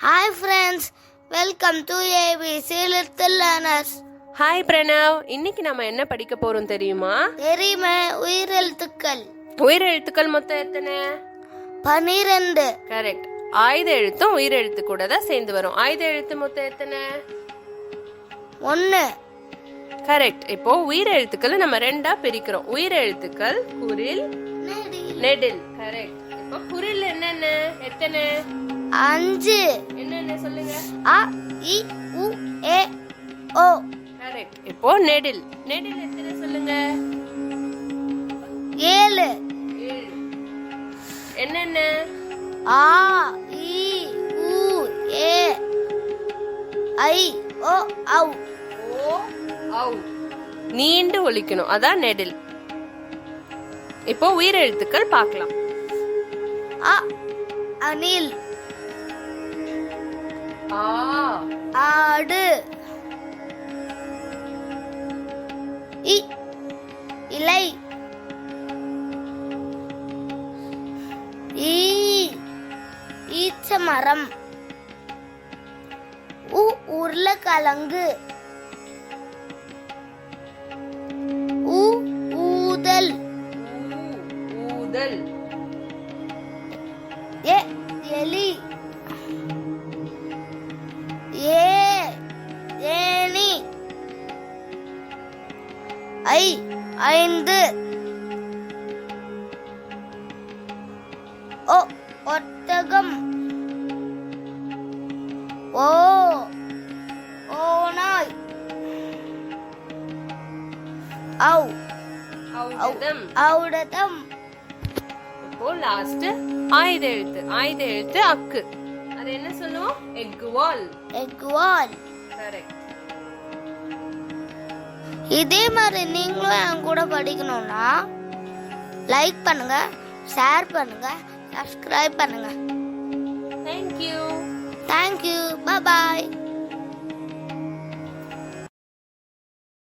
Hi friends welcome to ABC little learners hi Pranav இன்னைக்கு நம்ம என்ன படிக்க போறோம் தெரியுமா? தெரியுமே உயிரெழுத்துக்கள் உயிரெழுத்துக்கள் மொத்தம் எத்தனை? பனிரெண்டு. கரெக்ட் ஆயுத எழுத்தும் உயிரெழுத்து கூட தான் சேர்ந்து வரும். ஆயுத எழுத்து மொத்தம் எத்தனை? ஒன்று கரெக்ட் இப்போ உயிரெழுத்துக்களை நம்ம ரெண்டா பிரிக்கிறோம். உயிரெழுத்துக்கள் குரில் நெடில். கரெக்ட் இப்போ குரில் என்னென்ன? எத்தனை? அஞ்சு. என்னென்ன சொல்லுங்க? அ இ உ ஏ ஓ. கரெக்ட் இப்போ நெடில். நெடில் எத்தனை சொல்லுங்க? ஏழு. என்னென்ன? ஆ இ உ ஏ ஐ ஓ ஔ ஓ ஔ நீண்டு ஒலிக்கணும். அதான் நெடில். இப்போ உயிரெழுத்துக்கள் பார்க்கலாம். அ அணில். ஆ ஆடு. இ. இலை. ஈ. ஈச்ச மரம் உ. உருளைக்கிழங்கு. உ. ஊதல். ஊதல். ஏ எலி. ஐ ஐந்து. ஓ ஒட்டகம். ஓ ஓநாய். ஔ ஔடதம். இப்போ லாஸ்ட் ஆயுத எழுத்து ஆயுத எழுத்து அக்கு. அது என்ன சொல்லுவோம்? எக் வால். எக்வால் கரெக்ட் இதே மாதிரி நீங்களும் என் கூட படிக்கணும்னா லைக் பண்ணுங்க ஷேர் பண்ணுங்க சப்ஸ்கிரைப் பண்ணுங்க. Thank you thank you bye